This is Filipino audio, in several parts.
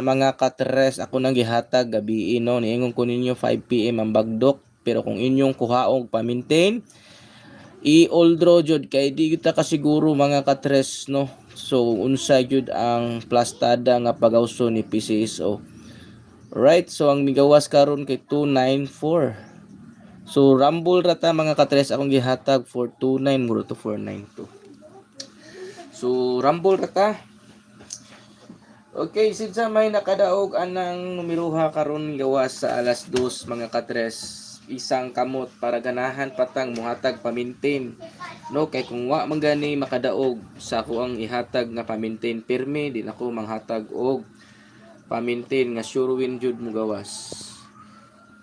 mga katres ako nang gihatag gabi no niingon ko ninyo 5 PM ang bagdok pero kung inyong kuhaog pa-maintain. I-oldro jud kay di kita kasiguro mga katres no? So unsa jud ang plastada nga pagawso ni PCSO right so ang migawas karon kay 294 so rumble rata mga katres akong gihatag for 29 muro to 492 so rumble rata Okay, since may nakadaog anang numeroha karon gawas sa alas 2 mga katres. Isang kamot para ganahan patang muhatag pamintain no kay kung wa man gani makadaog sa ako ang ihatag nga pamintain pirmi di nako manghatag og pamintain nga sure win jud mo gawas.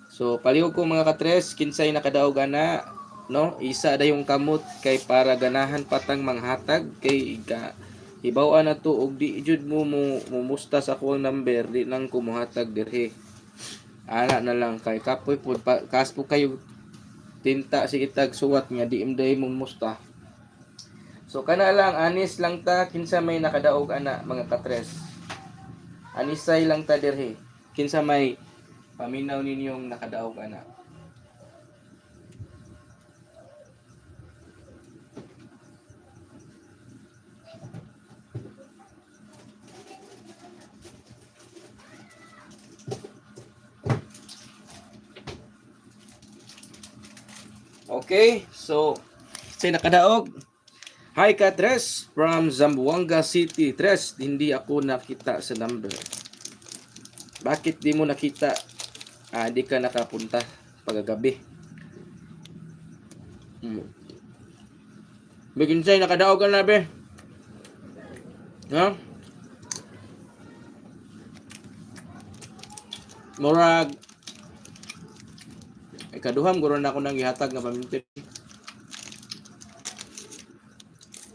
So palihog ko mga katres kinsay nakadaog ana no? Isa dayong kamot kay para ganahan patang manghatag kay iga Ibaw na to og di jud mo mumusta sa akong number di nang kumuhatag dirhe. Ana na lang kay kapoy pud kas po kayo tinta si itag suwat nga di imday mo musta. So kana lang anis lang ta kinsa may nakadaog ana mga katres. Anisay lang ta dirhe. Kinsa may paminaw ninyong nakadaog ana. Okay, so say nakadaog. Hi ka Tres from Zamboanga City. Tres, hindi ako nakita sa number. Bakit di mo nakita? Ah, di ka nakapunta pagagabi. Hmm. Bigin say nakadaog ka na be. Ha? Murag ikaduham guro na ako nang gihatag nga pamintin.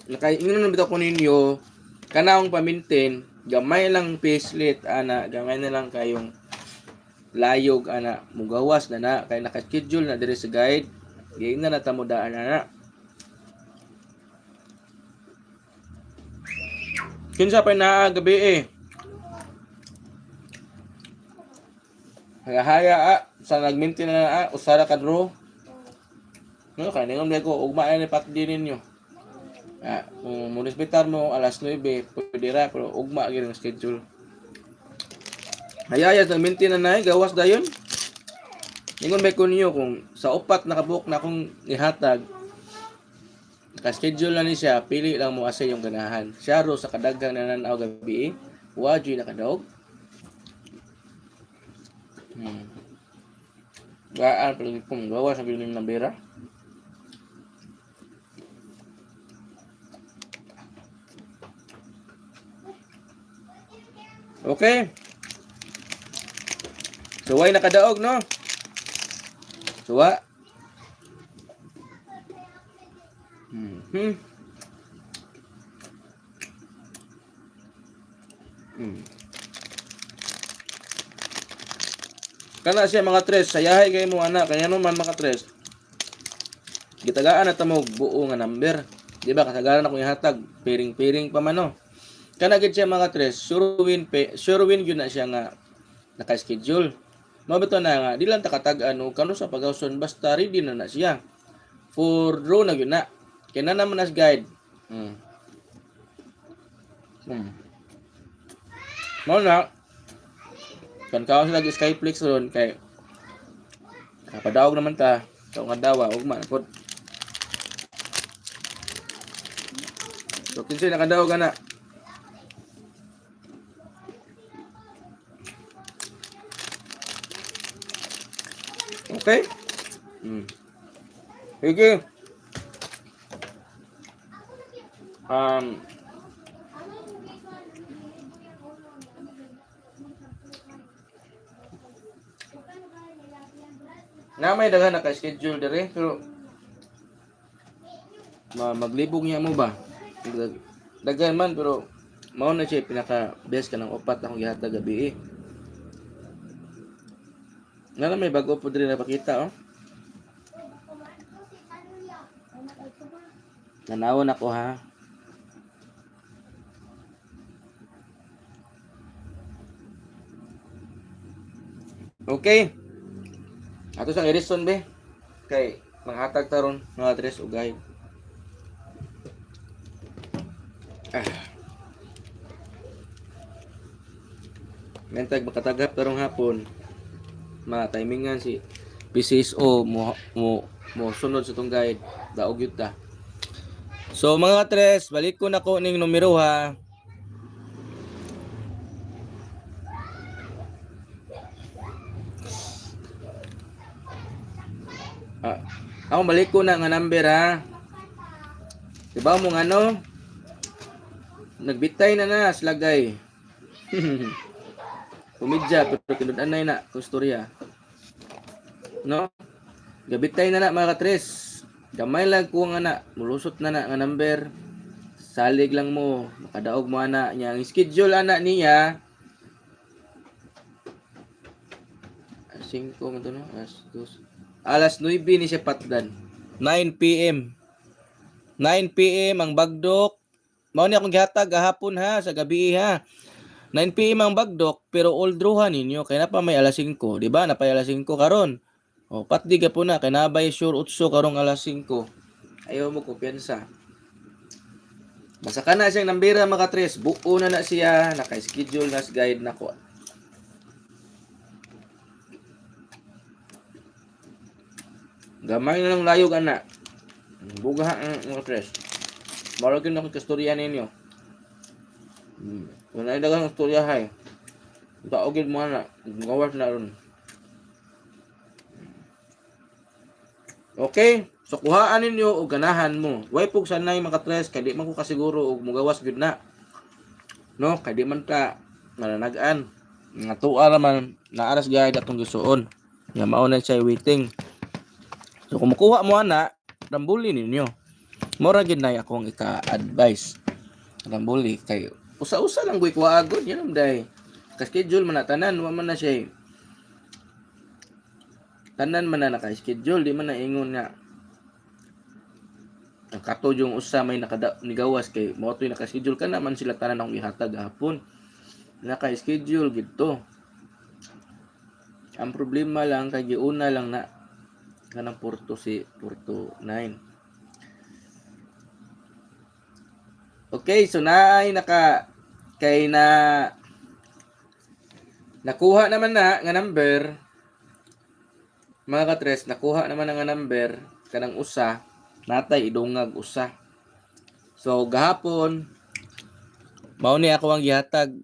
Nakay ingnon na bitaw ko ninyo kanang pamintin gamay lang pacelet ana gamay na lang kayong layog ana mugawas na na kay naka-schedule na diri sa guide. Giing na natamo daan ana. Kinsa pa na gabi eh Haya-haya ah, sa nagminti na ah, usara ka draw. No, kaya ningom ko ugma ni patdi ninyo. Ah, kung munisbitar mo alas 9, pwede ra pero ugma gyud ang schedule. Haya-haya sa minti na nay gawas dayon. Ingon ba ko niyo kung sa upat nakabook na akong ihatag Naka-schedule na ni siya, pili lang mo asa yung ganahan. Siya ro sa kadagang nananaw gabi, eh. Wajoy nakadaog. Hmm. Gaan pala kung gawa sa bilim ng bera. Okay. Suway nakadaog no? Suwa. Hmm. Hmm. Hmm. Kana siya mga tres, sayahay kay mo ana, kanya naman mga tres. Gitagaan na mo buo nga number. Di ba kasagaran ako ihatag, piring-piring pa man no. Kana gid siya mga tres, sure win pe, sure win gyud na siya nga naka-schedule. Mabito na nga, di lang takatag ano, kano sa pagawson basta ready na na siya. For draw na gyud na. Kaya na naman as guide. Hmm. Hmm. Mo na, kan kaon sila Skyflix ron kay kapadaog naman ta. Sa nga dawa ugma na pod so kinsay nakadaog ana? Okay. Hmm. Sige. Um na may daghan naka-schedule dire pero ma maglibog niya mo ba Dag- daghan man pero mao na siya pinaka best ka ng upat akong gihatag gabi eh nga may bago po dire napakita oh Nanawon ako ha. Okay. Ato sang irison be. Kay manghatag taron mga tres ug guide. Ah. Mentag makatagap tarong hapon. Ma timingan si PCSO mo mo mo sunod sa tong guide. Daog yun ta. So mga tres, balik ko na ko ning numero ha. Ako balik ko na nga number ha. Diba mo nga ano? Nagbitay na na slagay. Kumidya pero kinudanay na kung storya. No? Gabitay na na mga katres. Gamay lang ko nga na. Mulusot na na nga number. Salig lang mo. Makadaog mo ana niya. Ang schedule ana niya. Alas 5 mo to no? Alas 2. Alas 9 ni siya patdan. 9 p.m. 9 p.m. ang bagdok. Mao ni akong gihatag gahapon ha sa gabi ha. 9 p.m. ang bagdok pero old ruha ninyo kay na pa may alas 5, di ba? Napay alas 5 karon. O patdi ka po na kay nabay sure utso karong alas 5. Ayaw mo kumpiyansa. Basta ka na siyang nambira mga tres. Buo na na siya. Naka-schedule na sa guide na ko. Gamay na lang layog ana. Buga ang mga tres. Maragin na kong kastorya ninyo. Hmm. Kung na dagang kastorya hay. Taogin mo na. Gawas na ron. Okay? So kuhaan ninyo o ganahan mo. Way pug sanay mga tres kay di man ko kasiguro og mugawas gyud na. No, kay di man ta nananagan. Nga tuwa man naaras gayad atong gusuon. Nga na siya waiting. So kung makuha mo ana, rambuli ninyo. Mora gid na akong ika-advise. Rambuli kay usa-usa lang guy kuha agod yan day. Ka-schedule man na tanan, wa man na siya tanan man na naka-schedule, di man na ingon nga ang kato yung usa may nakada nigawas kay mo to'y naka-schedule ka naman sila tanan akong ihatag hapon. Naka-schedule gito. Ang problema lang kay giuna lang na kanang Porto si Porto 9. Okay, so naay naka kay na nakuha naman na nga number mga katres, nakuha naman nga number kanang usa, natay idungag usa. So gahapon mao ni ako ang gihatag.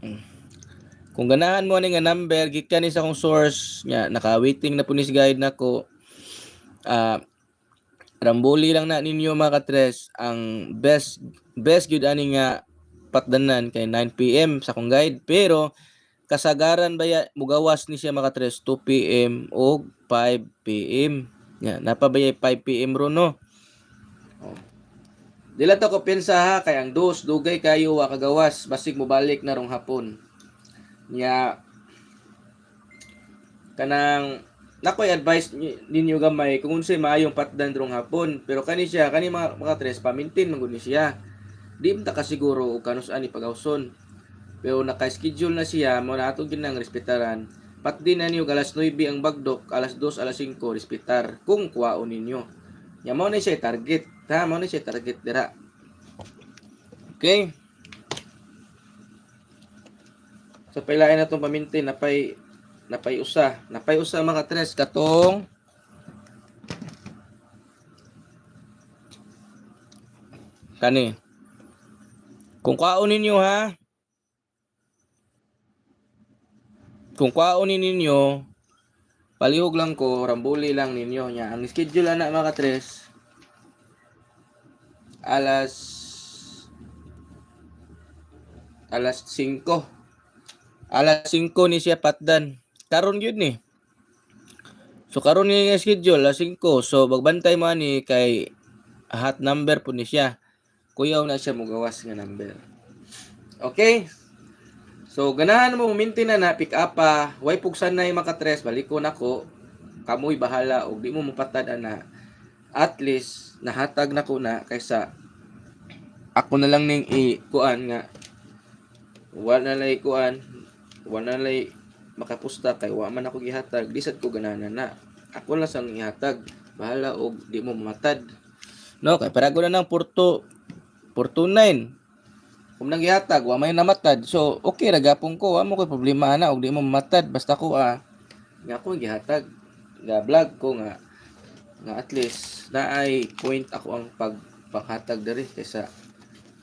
Hmm. Kung ganahan mo ni nga number gikan ni sa akong source nga naka-waiting na po ni si guide nako. Ah Ramboli lang na ninyo mga katres ang best best gyud ani nga patdanan kay 9 PM sa akong guide pero kasagaran baya mugawas ni siya mga tres 2 PM o 5 PM. Ya, napabayay 5 PM ro no. Oh. Dila to ko pensa ha kay ang dos dugay kayo wa kagawas basig mo balik na rong hapon. Nya kanang nakoy advice ni- ninyo gamay kung unsay maayong patdan rong hapon. Pero kani siya kani mga, mga tres pamintin man gud siya. Di man ta kasiguro og kanus ani pagawson. Pero naka-schedule na siya mo na ato ginang respetaran. Pat din na niyo alas 9 ang bagdok alas 2 alas 5 respetar kung kuwaon ninyo. Nya mo na siya target ha? Mo na siya target dira. Okay so pailain na itong pamintin napay napay usa napay usa mga tres katong. Kani. Kung kaunin ninyo ha? Kung kaunin ninyo palihog lang ko rambuli lang ninyo nya ang schedule na mga tres alas alas 5 alas 5 ni siya patdan. Karon gyud ni. So karon ni schedule alas 5 so magbantay mo ni kay hot number po ni siya. Kuyaw na siya mugawas nga number. Okay? So ganahan mo minti na na pick up pa. Way pugsan na yung makatres baliko na ko kamoy bahala og di mo mupatad ana at least nahatag na ko na kaysa ako na lang ning i kuan nga. Wala na lay kuan, wala na lay makapusta kay wa man ako gihatag, disad ko ganahan na. Ako lang sang ihatag. Bahala og di mo mamatad. No, kay para ko na ng porto 429. Kung nang gihatag, wa may namatad. So, okay ra gapon ko, wa mo koy problema na og di mo mamatad basta ko ah nga ako gihatag. Nga vlog ko nga nga at least na ay point ako ang pag panghatag diri kaysa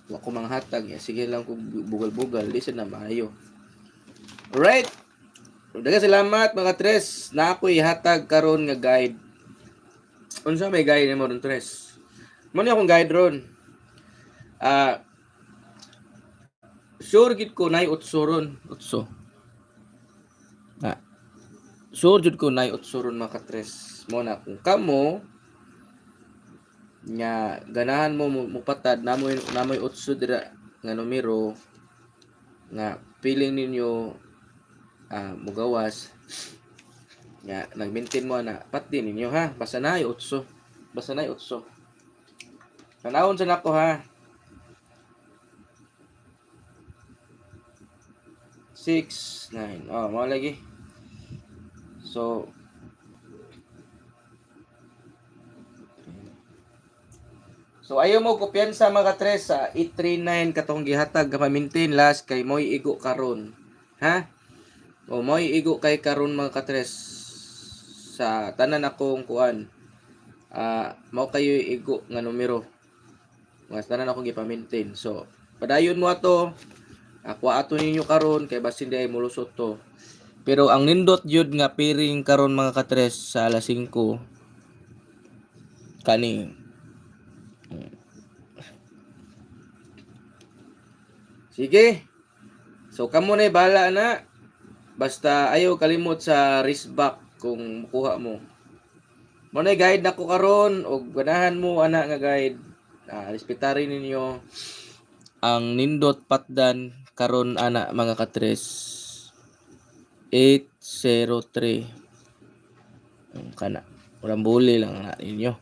wa ko manghatag ya sige lang ko bugal-bugal di na maayo. Alright. Daga salamat mga tres na ako ihatag karon nga guide. Unsa may guide mo ron tres? Mo ni akong guide ron. Ah sure gid ko nay utso ron, utso. Ah. Sure jud ko nay utso ron mga tres. Mo na kung kamo nga ganahan mo mupatad namoy namoy utso dira nga numero nga feeling ninyo ah mugawas. Nga nag-maintain mo na pati ninyo ha? Basta na utso. Basta na utso. Tanawon sa nako ha? 6 9 oh mo lagi. So So ayaw mo kumpiyansa mga tres sa 839 katong gihatag ka maintain last kay moy igo karon. Ha? O moy igo kay karon mga katres sa tanan akong kuan. Ah, mao kayo igo nga numero. Nga tanan akong gipa-maintain. So, padayon mo ato. Ako ato ninyo karon kay basin di ay mulusot to. Pero ang nindot jud nga piring karon mga katres sa alas 5 kani Sige. So kamo na bala na. Basta ayaw kalimot sa wristback kung makuha mo. Mo na guide na ko karon og ganahan mo ana nga guide. Ah, respetarin ninyo ang nindot patdan karon ana mga katres 803 ang kana urang buli lang na ninyo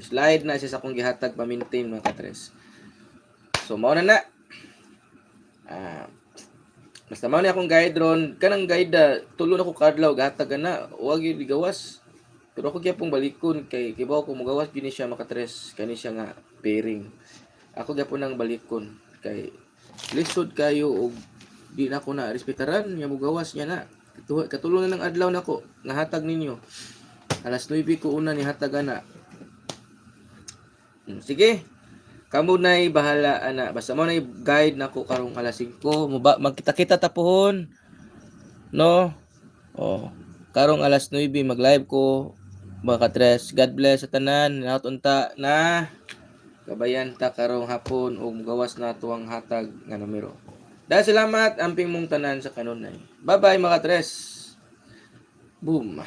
slide na siya sa akong gihatag pa-maintain mga katres So mao na na. Ah. Basta mao ni akong guide ron, kanang guide da tulo na ko kadlaw gatag na, wag gyud gawas. Pero ako gyapong balikon kay kibaw ko mugawas gini siya makatres kani siya nga pairing. Ako gyapon nang balikon kay lisod kayo og di na ko na respetaran nya mugawas niya na. Katu- Katulong na ng adlaw nako nga hatag ninyo. Alas 9 ko una ni hatag ana. Hmm, Sige, Kamu na'y bahala ana. Basta mo na'y guide nako karong alas 5. Muba magkita-kita tapuhon. No? Oh. Karong alas 9 mag-live ko. Mga tres. God bless sa tanan. Naut unta na kabayan ta karong hapon ug gawas na tuwang hatag nga numero. Dahil salamat amping mong tanan sa kanunay. Bye-bye mga tres. Boom.